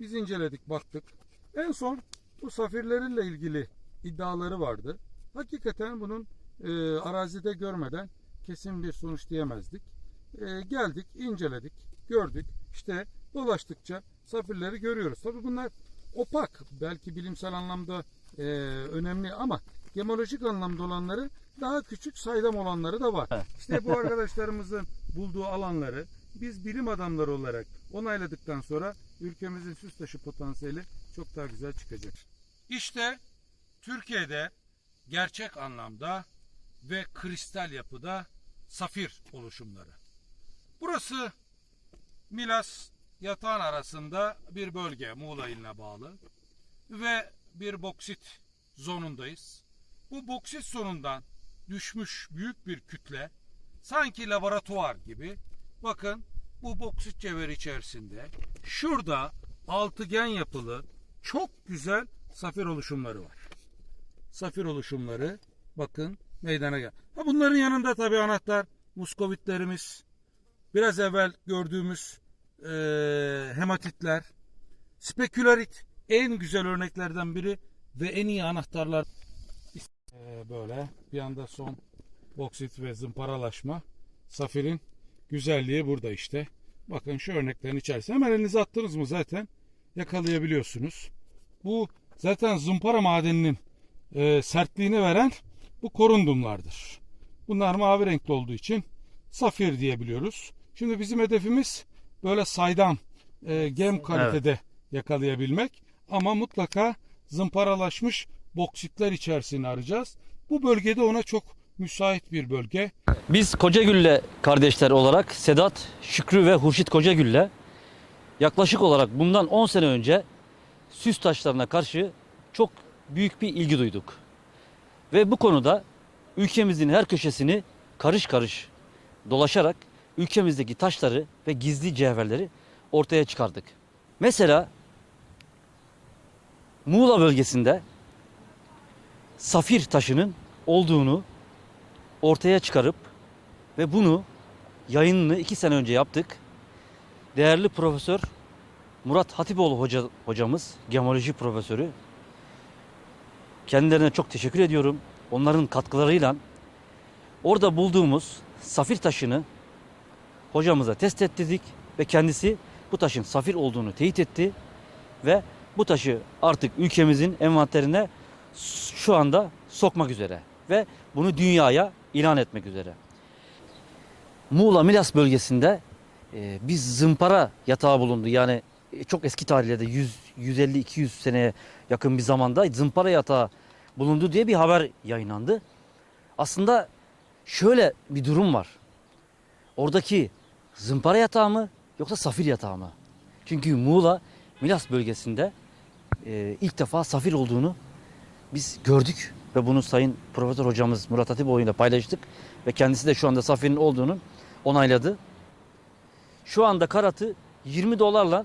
Biz inceledik, baktık. En son bu safirleriyle ilgili iddiaları vardı. Hakikaten bunun e, arazide görmeden kesin bir sonuç diyemezdik. E, geldik, inceledik, gördük. İşte dolaştıkça safirleri görüyoruz. Tabii bunlar opak, belki bilimsel anlamda e, önemli ama gemolojik anlamda olanları daha küçük saydam olanları da var. İşte bu arkadaşlarımızın bulduğu alanları biz bilim adamları olarak onayladıktan sonra ülkemizin süs taşı potansiyeli çok daha güzel çıkacak. İşte Türkiye'de gerçek anlamda ve kristal yapıda safir oluşumları. Burası Milas yatağın arasında bir bölge Muğla iline bağlı ve bir boksit zonundayız. Bu boksit zonundan düşmüş büyük bir kütle sanki laboratuvar gibi bakın bu boksit cevheri içerisinde şurada altıgen yapılı çok güzel safir oluşumları var. Safir oluşumları bakın meydana gel. Ha bunların yanında tabii anahtar muskovitlerimiz biraz evvel gördüğümüz eee, hematitler spekülarit en güzel örneklerden biri ve en iyi anahtarlar Eee, böyle bir anda son boksit ve zımparalaşma safirin güzelliği burada işte. Bakın şu örneklerin içerisinde hemen elinize attınız mı zaten yakalayabiliyorsunuz. Bu zaten zımpara madeninin e, sertliğini veren bu korundumlardır. Bunlar mavi renkli olduğu için safir diyebiliyoruz. Şimdi bizim hedefimiz böyle saydam e, gem kalitede yakalayabilmek ama mutlaka zımparalaşmış boksitler içerisini arayacağız. Bu bölgede ona çok müsait bir bölge. Biz Kocagül'le kardeşler olarak Sedat, Şükrü ve Hurşit Kocagül'le yaklaşık olarak bundan 10 sene önce süs taşlarına karşı çok büyük bir ilgi duyduk. Ve bu konuda ülkemizin her köşesini karış karış dolaşarak ülkemizdeki taşları ve gizli cevherleri ortaya çıkardık. Mesela Muğla bölgesinde safir taşının olduğunu ortaya çıkarıp ve bunu yayınını iki sene önce yaptık. Değerli Profesör Murat Hatipoğlu hoca, hocamız, gemoloji profesörü. Kendilerine çok teşekkür ediyorum. Onların katkılarıyla orada bulduğumuz safir taşını hocamıza test ettirdik ve kendisi bu taşın safir olduğunu teyit etti ve bu taşı artık ülkemizin envanterine şu anda sokmak üzere ve bunu dünyaya ilan etmek üzere. Muğla Milas bölgesinde e, bir zımpara yatağı bulundu. Yani e, çok eski tarihlerde 100 150 200 seneye yakın bir zamanda zımpara yatağı bulundu diye bir haber yayınlandı. Aslında şöyle bir durum var. Oradaki zımpara yatağı mı yoksa safir yatağı mı? Çünkü Muğla Milas bölgesinde e, ilk defa safir olduğunu biz gördük ve bunu Sayın Profesör Hocamız Murat Hatipoğlu ile paylaştık ve kendisi de şu anda safirin olduğunu onayladı. Şu anda karatı 20 dolarla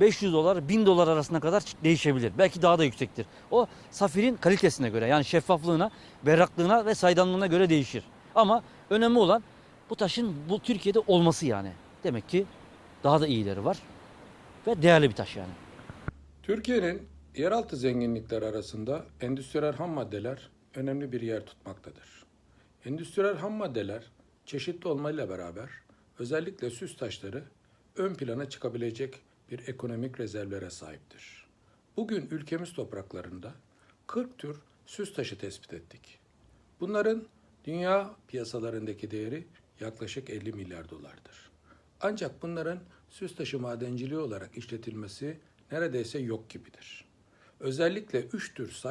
500 dolar 1000 dolar arasına kadar değişebilir. Belki daha da yüksektir. O safirin kalitesine göre yani şeffaflığına, berraklığına ve saydamlığına göre değişir. Ama önemli olan bu taşın bu Türkiye'de olması yani. Demek ki daha da iyileri var ve değerli bir taş yani. Türkiye'nin yeraltı zenginlikleri arasında endüstriyel ham maddeler önemli bir yer tutmaktadır. Endüstriyel ham maddeler çeşitli olmayla beraber özellikle süs taşları ön plana çıkabilecek bir ekonomik rezervlere sahiptir. Bugün ülkemiz topraklarında 40 tür süs taşı tespit ettik. Bunların dünya piyasalarındaki değeri yaklaşık 50 milyar dolardır. Ancak bunların süs taşı madenciliği olarak işletilmesi neredeyse yok gibidir. Özellikle üç tür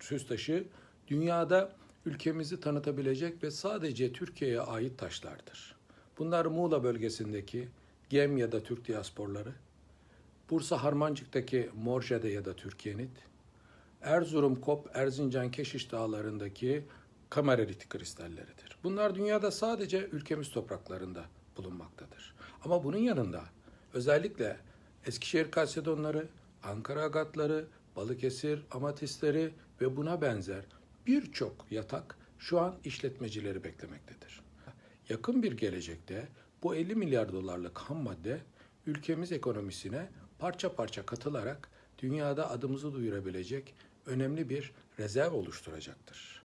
süs taşı dünyada ülkemizi tanıtabilecek ve sadece Türkiye'ye ait taşlardır. Bunlar Muğla bölgesindeki Gem ya da Türk diasporları, Bursa Harmancık'taki Morjade ya da Türkiyenit, Erzurum, Kop, Erzincan, Keşiş dağlarındaki kameralit kristalleridir. Bunlar dünyada sadece ülkemiz topraklarında bulunmaktadır. Ama bunun yanında özellikle Eskişehir kalsedonları, Ankara agatları, Balıkesir amatistleri ve buna benzer birçok yatak şu an işletmecileri beklemektedir. Yakın bir gelecekte bu 50 milyar dolarlık ham madde ülkemiz ekonomisine parça parça katılarak dünyada adımızı duyurabilecek önemli bir rezerv oluşturacaktır.